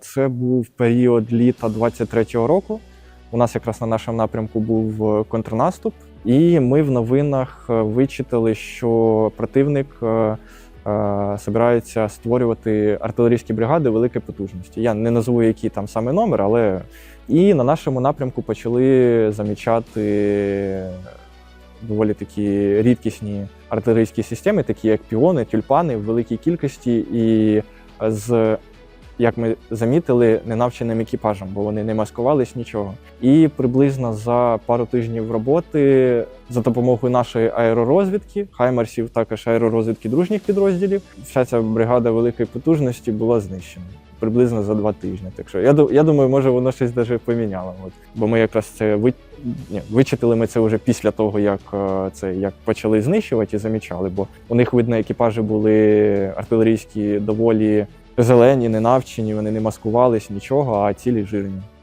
Це був період літа 23-го року. У нас якраз на нашому напрямку був е, контрнаступ, і ми в новинах е, вичитали, що противник е, е, збирається створювати артилерійські бригади великої потужності. Я не назву які там саме номер, але і на нашому напрямку почали замічати доволі такі рідкісні артилерійські системи, такі як піони, тюльпани в великій кількості, і з як ми замітили, ненавченим екіпажем, бо вони не маскувались нічого. І приблизно за пару тижнів роботи за допомогою нашої аеророзвідки, хаймарсів, також аеророзвідки дружніх підрозділів, вся ця бригада великої потужності була знищена. Приблизно за два тижні. Так що я, я думаю, може воно щось даже поміняло. От. Бо ми якраз це ви, ні, вичитали ми це вже після того, як е, це як почали знищувати і замічали. Бо у них видно, екіпажі були артилерійські доволі зелені, не навчені, вони не маскувались нічого, а цілі жирні.